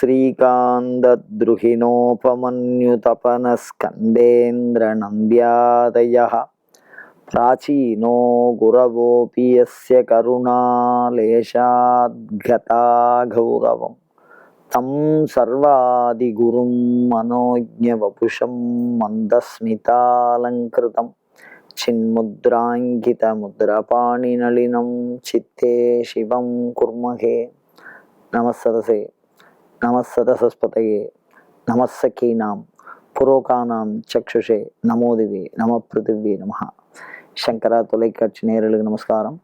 श्रीकान्तद्रुहिणोपमन्युतपनस्कन्देन्द्रनन्द्यादयः प्राचीनो गुरवोऽपि यस्य करुणालेशाद्गता गौरवम् तं सर्वादिगुरुं मनोज्ञवपुषं मन्दस्मितालङ्कृतं चिन्मुद्राङ्कितमुद्रपाणिनलिनं चित्ते शिवं कुर्महे नमः सरसे நமசதசஸ்பதையே நமசகீனாம் புரோகானாம் சக்ஷுஷே நமோதிவே நம பிருத்திவே நமஹா. சங்கரா தொலைக்காட்சி நேரலுக்கு நமஸ்காரம்.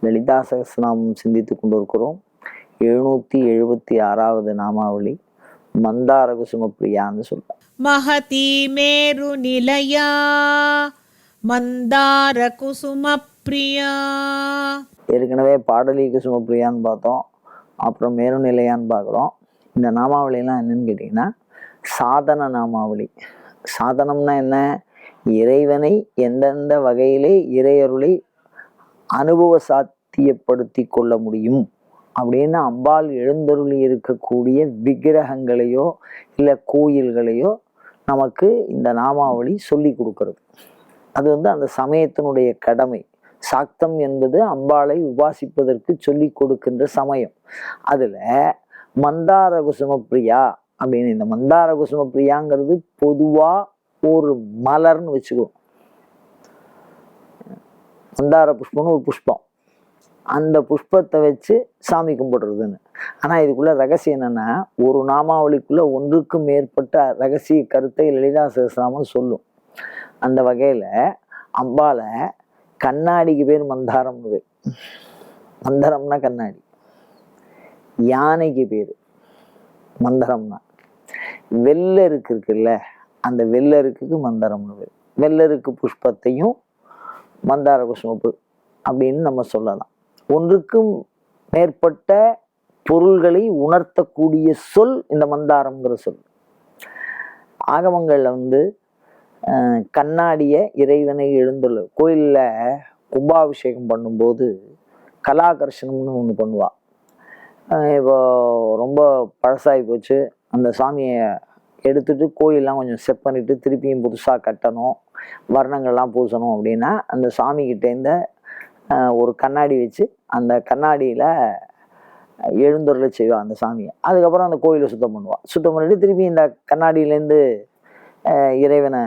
லலிதா சகசநாமம் சிந்தித்து கொண்டிருக்கிறோம். எழுநூற்றி எழுபத்தி ஆறாவது நாமாவளி மந்தார குசுமப்பிரியான்னு சொல்ல. மகதி மேரு நிலையா மந்தார குசுமப்பிரியா ஏற்கனவே பாடலி குசுமப்பிரியான்னு பார்த்தோம். அப்புறம் மேரு நிலையான்னு பார்க்குறோம். இந்த நாமாவளிலாம் என்னன்னு கேட்டிங்கன்னா சாதன நாமாவளி. சாதனம்னா என்ன? இறைவனை எந்தெந்த வகையிலே இறையருளை அனுபவ சாத்தியப்படுத்தி கொள்ள முடியும்? அப்படின்னு அம்பாள் எழுந்தருளி இருக்கக்கூடிய விக்கிரகங்களையோ இல்லை கோயில்களையோ நமக்கு இந்த நாமாவளி சொல்லி கொடுக்கறது. அது வந்து அந்த சமயத்தினுடைய கடமை. சாக்தம் என்பது அம்பாளை உபாசிப்பதற்கு சொல்லி கொடுக்கின்ற சமயம். அதில் மந்தார குசுமப்ரியா அப்படின்னு இந்த மந்தார குசும பிரியாங்கிறது பொதுவா ஒரு மலர்னு வச்சுக்குவோம். மந்தார புஷ்பம்னு ஒரு புஷ்பம். அந்த புஷ்பத்தை வச்சு சாமி கும்பிடுறதுன்னு. ஆனால் இதுக்குள்ள ரகசியம் என்னன்னா ஒரு நாமாவளிக்குள்ள ஒன்றுக்கும் மேற்பட்ட ரகசிய கருத்தை லலிதா சகசிராமன் சொல்லும். அந்த வகையில் அம்பால கண்ணாடிக்கு பேர் மந்தாரம்னு பேர். மந்தாரம்னா கண்ணாடி. யானைக்கு பேர். மந்தரம்னா. வெள்ளருக்கு இருக்குல்ல அந்த வெள்ளருக்குக்கு மந்தரம்னு பேர். வெள்ளருக்கு புஷ்பத்தையும் மந்தார குஷ்மப்பு அப்படின்னு நம்ம சொல்லலாம். ஒன்றுக்கும் மேற்பட்ட பொருள்களை உணர்த்தக்கூடிய சொல் இந்த மந்தாரம்ங்கிற சொல். ஆகமங்களில் வந்து கண்ணாடிய இறைவனை எழுந்துள்ள கோயிலில் கும்பாபிஷேகம் பண்ணும்போது கலாகர்ஷணம்னு ஒன்று பண்ணுவா. இப்போ ரொம்ப பழசாகி போச்சு. அந்த சாமியை எடுத்துட்டு கோயிலெலாம் கொஞ்சம் செட் பண்ணிட்டு திருப்பியும் புதுசாக கட்டணும் வர்ணங்கள்லாம் பூசணும் அப்படின்னா அந்த சாமிக்கிட்டேருந்து ஒரு கண்ணாடி வச்சு அந்த கண்ணாடியில் எழுந்தருளை செய்வான் அந்த சாமியை. அதுக்கப்புறம் அந்த கோயிலை சுத்தம் பண்ணுவான் சுத்தம் பண்ணிட்டு திருப்பி இந்த கண்ணாடியிலேருந்து இறைவனை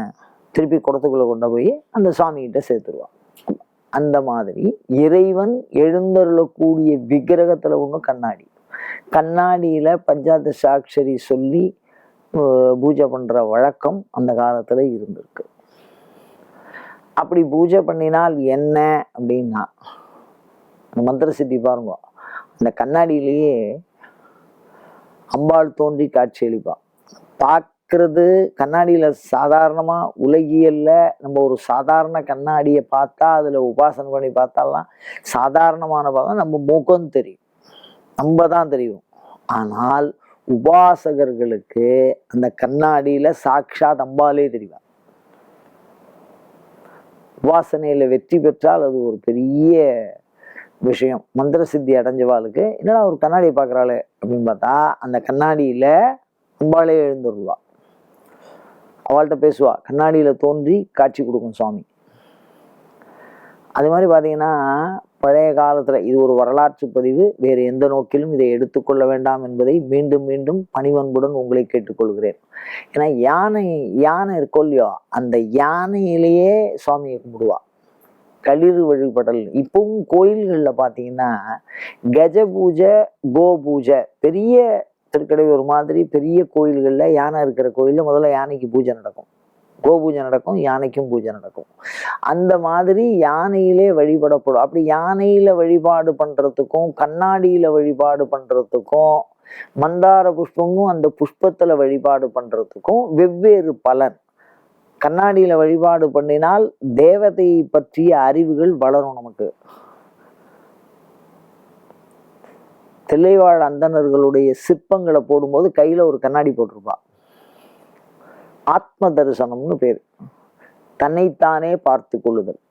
திருப்பி குடத்துக்குள்ளே கொண்டு போய் அந்த சாமிகிட்ட சேர்த்துருவான் அந்த மாதிரி இறைவன் எழுந்தருளக்கூடிய விக்கிரகத்தில் ஒன்று கண்ணாடி. கண்ணாடியில் பஞ்சாத்த சாட்சரி சொல்லி பூஜை பண்ணுற வழக்கம் அந்த காலத்தில் இருந்திருக்கு. அப்படி பூஜை பண்ணினால் என்ன அப்படின்னா மந்திர சித்தி பாருங்க அந்த கண்ணாடியிலேயே அம்பாள் தோன்றி காட்சி அளிப்பா. பார்க்கறது கண்ணாடியில் சாதாரணமாக உலகியல்ல நம்ம ஒரு சாதாரண கண்ணாடியை பார்த்தா அதில் உபாசனை பண்ணி பார்த்தாலாம் சாதாரணமான பார்த்தா நம்ம முகம் தெரியும். நம்ம தான் தெரியும். ஆனால் உபாசகர்களுக்கு அந்த கண்ணாடியில் சாட்சாத் அம்பாலே தெரியும் உபாசனையில் வெற்றி பெற்றால் அது ஒரு பெரிய விஷயம். மந்திர சித்தி அடைஞ்சவாளுக்கு என்னடா ஒரு கண்ணாடியை பார்க்குறாளே அப்படின்னு பார்த்தா அந்த கண்ணாடியில் அம்பாலே எழுந்துருவா. அவள்கிட்ட பேசுவா கண்ணாடியில் தோன்றி காட்சி கொடுக்கும் சுவாமி. அது மாதிரி பார்த்தீங்கன்னா பழைய காலத்தில் இது ஒரு வரலாற்று பதிவு. வேறு எந்த நோக்கிலும் இதை எடுத்துக்கொள்ள வேண்டாம் என்பதை மீண்டும் மீண்டும் பணிவன்புடன் உங்களை கேட்டுக்கொள்கிறேன். ஏன்னா யானை யானை இருக்கோ இல்லையோ அந்த யானையிலேயே சுவாமியை கும்பிடுவா. களிறு வழிபடல். இப்பவும் கோயில்களில் பார்த்தீங்கன்னா கஜ பூஜை கோ பூஜை பெரிய திருக்கடையூர் மாதிரி பெரிய கோயில்களில் யானை இருக்கிற கோயிலில் முதல்ல யானைக்கு பூஜை நடக்கும். கோ பூஜை நடக்கும் யானைக்கும் பூஜை நடக்கும். அந்த மாதிரி யானையிலே வழிபடப்படும். அப்படி யானையில வழிபாடு பண்றதுக்கும் கண்ணாடியில வழிபாடு பண்றதுக்கும் மந்தார புஷ்பமும் அந்த புஷ்பத்துல வழிபாடு பண்றதுக்கும் வெவ்வேறு பலன். கண்ணாடியில வழிபாடு பண்ணினால் தேவதையை பற்றிய அறிவுகள் வளரும் நமக்கு. தில்லைவாழ் அந்தணர்களுடைய சிற்பங்களை போடும்போது கையில ஒரு கண்ணாடி போட்டிருப்பான் ஆத்ம தரிசனம்னு பேர். தன்னைத்தானே பார்த்து கொள்ளுதல்.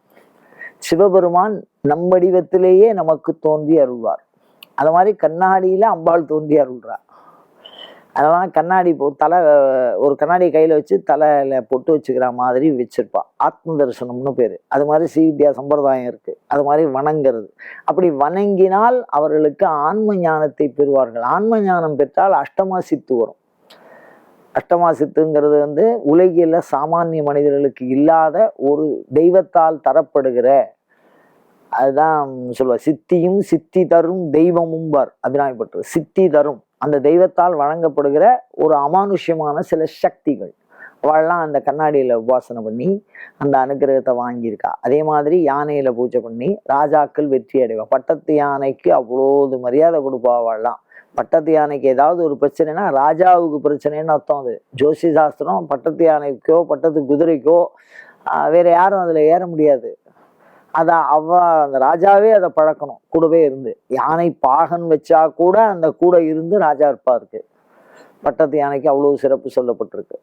சிவபெருமான் நம் வடிவத்திலேயே நமக்கு தோன்றி அருள்வார். அது மாதிரி கண்ணாடியில அம்பாள் தோன்றி அருள்றார். அதெல்லாம் கண்ணாடி இப்போ தலை ஒரு கண்ணாடி கையில் வச்சு தலையில் பொட்டு வச்சுக்கிற மாதிரி வச்சிருப்பா. ஆத்ம தரிசனம்னு பேர். அது மாதிரி ஸ்ரீவித்யா சம்பிரதாயம் இருக்குது அது மாதிரி வணங்குறது. அப்படி வணங்கினால் அவர்களுக்கு ஆன்ம ஞானத்தை பெறுவார்கள். ஆன்ம ஞானம் பெற்றால் அஷ்டமா சித்து வரும். அஷ்டமா சித்துங்கிறது வந்து உலகில் சாமானிய மனிதர்களுக்கு இல்லாத ஒரு தெய்வத்தால் தரப்படுகிற அதுதான் சொல்லுவார் சித்தியும் சித்தி தரும் தெய்வமும் பார் அபிராமிப்பட்டு சித்தி தரும் அந்த தெய்வத்தால் வழங்கப்படுகிற ஒரு அமானுஷ்யமான சில சக்திகள். அவள்லாம் அந்த கண்ணாடியில் உபாசனை பண்ணி அந்த அனுகிரகத்தை வாங்கியிருக்கா. அதே மாதிரி யானையில் பூஜை பண்ணி ராஜாக்கள் வெற்றி அடைவா. பட்டத்து யானைக்கு அவ்வளோது மரியாதை கொடுப்பா அவள்லாம். பட்டத்து யானைக்கு ஏதாவது ஒரு பிரச்சனைனா ராஜாவுக்கு பிரச்சனைன்னு அர்த்தம் அது. ஜோசி சாஸ்திரம் பட்டத்து யானைக்கோ பட்டத்து குதிரைக்கோ வேற யாரும் அதில் ஏற முடியாது. அதை அவ அந்த ராஜாவே அதை பழக்கணும் கூடவே இருந்து. யானை பாகன் வச்சா கூட அந்த கூட இருந்து ராஜா இருப்பாருக்கு. பட்டத்து யானைக்கு அவ்வளோ சிறப்பு சொல்லப்பட்டிருக்கு.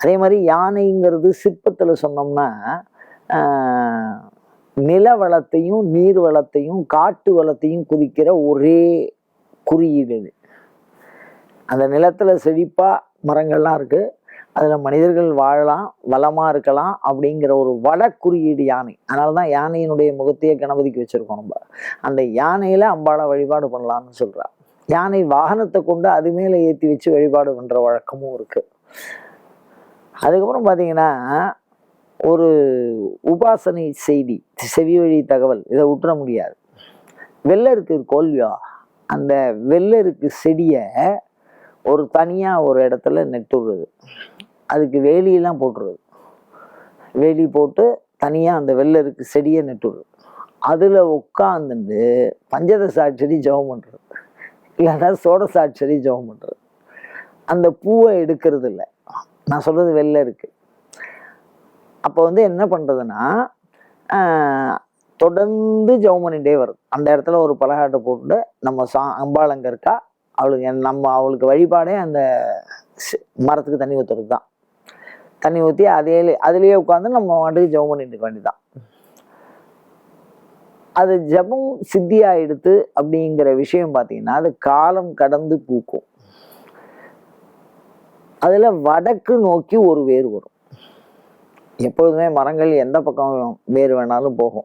அதே மாதிரி யானைங்கிறது சிற்பத்தில் சொன்னோம்னா நில வளத்தையும் நீர் வளத்தையும் காட்டு வளத்தையும் குதிக்கிற ஒரே குறியீடு இது அந்த நிலத்துல செழிப்பா மரங்கள்லாம் இருக்கு. அதுல மனிதர்கள் வாழலாம் வளமா இருக்கலாம் அப்படிங்கிற ஒரு வட குறியீடு யானை. அதனால தான் யானையினுடைய முகத்தையே கணபதிக்கு வச்சிருக்கோம் நம்ம. அந்த யானையில அம்பாளை வழிபாடு பண்ணலாம்னு சொல்றா. யானை வாகனத்தை கொண்டு அது மேலே ஏற்றி வச்சு வழிபாடு பண்ற வழக்கமும் இருக்கு. அதுக்கப்புறம் பார்த்தீங்கன்னா ஒரு உபாசனை செய்தி செவி வழி தகவல் இதை விட்டுற முடியாது. வெள்ளருக்கு கோல்வியா அந்த வெள்ளருக்கு செடியை ஒரு தனியாக ஒரு இடத்துல நெட்டுறது அதுக்கு வேலியெல்லாம் போட்டுருது வேலி போட்டு தனியாக அந்த வெள்ளருக்கு செடியை நெட்டுறது அதில் உட்காந்துட்டு பஞ்சதசாட்சரி ஜெபம் பண்ணுறது இல்லைன்னா சோடசாட்சரி ஜெபம் பண்ணுறது அந்த பூவை எடுக்கிறது இல்லை நான் சொல்கிறது வெள்ளை இருக்கு அப்போ வந்து என்ன பண்ணுறதுன்னா தொடர்ந்து ஜெபம் பண்ணிகிட்டே வருது அந்த இடத்துல ஒரு பலகாட்டை போட்டு நம்ம சா அம்பாள் அங்கே இருக்கா? அவளுக்கு என்- நம்ம அவளுக்கு வழிபாடே அந்த மரத்துக்கு தண்ணி ஊற்றுறது தான். தண்ணி ஊற்றி அதே அதுலேயே உட்காந்து நம்ம வாட்டுக்கு ஜெபம் பண்ணிட்டு இருக்க வேண்டியதுதான் அது ஜெபம் சித்தியாயிடுத்து அப்படிங்கிற விஷயம் பார்த்தீங்கன்னா அது காலம் கடந்து பூக்கும். அதில் வடக்கு நோக்கி ஒரு வேர் வரும். எப்பொழுதுமே மரங்கள் எந்த பக்கம் வேர் வேணாலும் போகும்.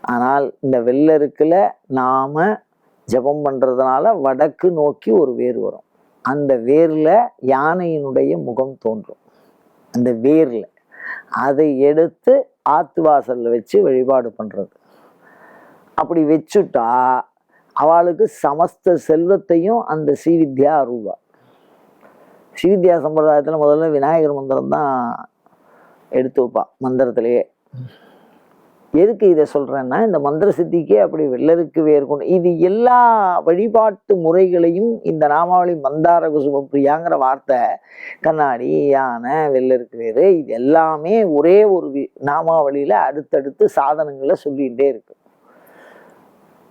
ஆனால் இந்த வெள்ளருக்குல நாம ஜெபம் பண்றதுனால வடக்கு நோக்கி ஒரு வேர் வரும். அந்த வேர்ல யானையினுடைய முகம் தோன்றும். அந்த வேர்ல. அதை எடுத்து ஆத்து வாசல்ல வச்சு வழிபாடு பண்றது. அப்படி வச்சுட்டா அவளுக்கு சமஸ்த செல்வத்தையும் அந்த ஸ்ரீவித்யா அருள்வா. ஸ்ரீவித்யா சம்பிரதாயத்துல முதல்ல விநாயகர் மந்திரம் தான் எடுத்து வைப்பா மந்திரத்திலேயே. எதுக்கு இதை சொல்கிறேன்னா இந்த மந்திர சித்திக்கே அப்படி வெள்ளருக்கு வேர்கொண்டு இது எல்லா வழிபாட்டு முறைகளையும் இந்த நாமாவளி மந்தார குசும பிரியாங்கிற வார்த்தை கண்ணாடி யானை வெள்ளருக்கு வேறு இது எல்லாமே ஒரே ஒரு வி- அடுத்தடுத்து சாதனங்களை சொல்லிகிட்டே இருக்கு.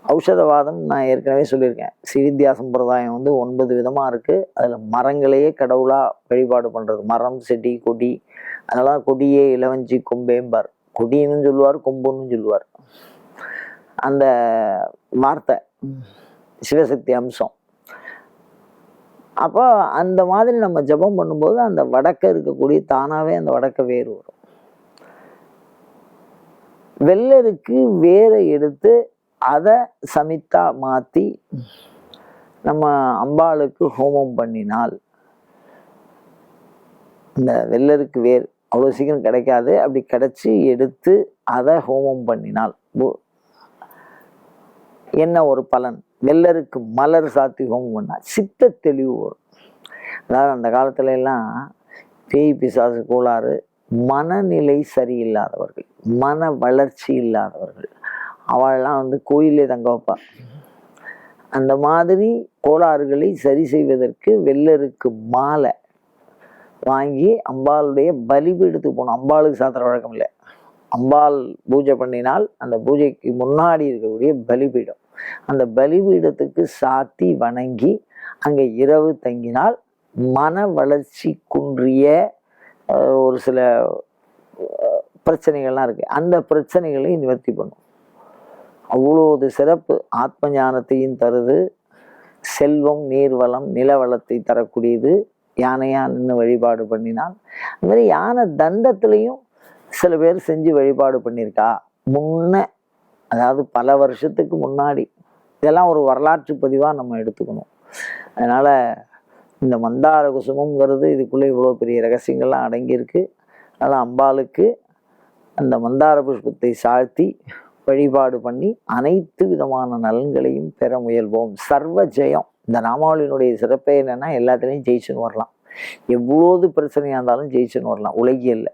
ஔஷதவாதம் நான் ஏற்கனவே சொல்லியிருக்கேன். ஸ்ரீவித்யா சம்பிரதாயம் வந்து ஒன்பது விதமாக இருக்குது அதில் மரங்களையே கடவுளாக வழிபாடு பண்ணுறது மரம் செடி கொடி அதெல்லாம் கொடியே இளவஞ்சி கும்பேம்பர். கொடின்னு சொல்லுவார் கொம்புன்னு சொல்லுவார். அந்த வார்த்தை சிவசக்தி அம்சம். அப்போ அந்த மாதிரி நம்ம ஜெபம் பண்ணும்போது அந்த வடக்க இருக்கக்கூடிய தானாகவே அந்த வடக்க வேர் வரும். வெள்ளருக்கு வேரை எடுத்து அதை சமித்தா மாற்றி நம்ம அம்பாளுக்கு ஹோமம் பண்ணினால் இந்த வெள்ளருக்கு வேர் அவ்வளோ சீக்கிரம் கிடைக்காது. அப்படி கிடைச்சி எடுத்து அதை ஹோமம் பண்ணினால் என்ன ஒரு பலன்? வெள்ளருக்கு மலர் சாத்தி ஹோமம் பண்ணால் சித்த தெளிவு வரும். அதாவது அந்த காலத்துல எல்லாம் பேய் பிசாசு கோளாறு மனநிலை சரியில்லாதவர்கள் மன வளர்ச்சி இல்லாதவர்கள் அவள்லாம் வந்து கோயிலே தங்க வைப்பா. அந்த மாதிரி கோளாறுகளை சரி செய்வதற்கு வெள்ளருக்கு மாலை வாங்கி அம்பாளுடைய பலிபீடத்துக்கு போகணும். அம்பாளுக்கு சாத்திர வழக்கம் இல்லை. அம்பாள் பூஜை பண்ணினால் அந்த பூஜைக்கு முன்னாடி இருக்கக்கூடிய பலிபீடம். அந்த பலிபீடத்துக்கு சாத்தி வணங்கி அங்கே இரவு தங்கினால் மன வளர்ச்சி குன்றிய ஒரு சில பிரச்சனைகள்லாம் இருக்கு. அந்த பிரச்சனைகளையும் நிவர்த்தி பண்ணும். அவ்வளோது சிறப்பு. ஆத்ம ஞானத்தையும் தருது. செல்வம் நீர்வளம் நிலவளத்தை தரக்கூடியது. யானையாக நின்று வழிபாடு பண்ணினால் அது மாதிரி யானை தண்டத்துலேயும் சில பேர் செஞ்சு வழிபாடு பண்ணியிருக்கா. முன்ன அதாவது பல வருஷத்துக்கு முன்னாடி இதெல்லாம் ஒரு வரலாற்று பதிவாக நம்ம எடுத்துக்கணும். அதனால் இந்த மந்தார குசுமங்கிறது இதுக்குள்ளே இவ்வளோ பெரிய ரகசியங்கள்லாம் அடங்கியிருக்கு. அதனால் அம்பாளுக்கு அந்த மந்தார புஷ்பத்தை சாழ்த்தி வழிபாடு பண்ணி அனைத்து விதமான நலன்களையும் பெற முயல்வோம். சர்வ ஜெயம். இந்த நாமாவளியினுடைய சிறப்பே என்னென்னா எல்லாத்துலேயும் ஜெயிச்சுன்னு வரலாம். எவ்வளோது பிரச்சனையாக இருந்தாலும் ஜெயிச்சுன்னு வரலாம். உலகியல்ல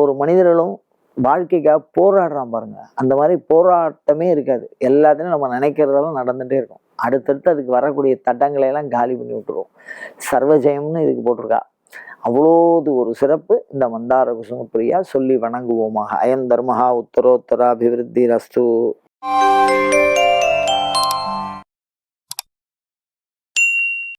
ஒரு மனிதர்களும் வாழ்க்கைக்காக போராடுறான் பாருங்க. அந்த மாதிரி போராட்டமே இருக்காது. எல்லாத்தையும் நம்ம நினைக்கிறதெல்லாம் நடந்துகிட்டே இருக்கும். அடுத்தடுத்து அதுக்கு வரக்கூடிய தட்டங்களை எல்லாம் காலி பண்ணி விட்டுருவோம் சர்வஜெயம்னு இதுக்கு போட்டிருக்கா. அவ்வளோது ஒரு சிறப்பு இந்த மந்தார குசும பிரியா சொல்லி வணங்குவோமாக. அயம் தர்மஹா உத்தரோத்தராபிவிருத்தி ரஸ்து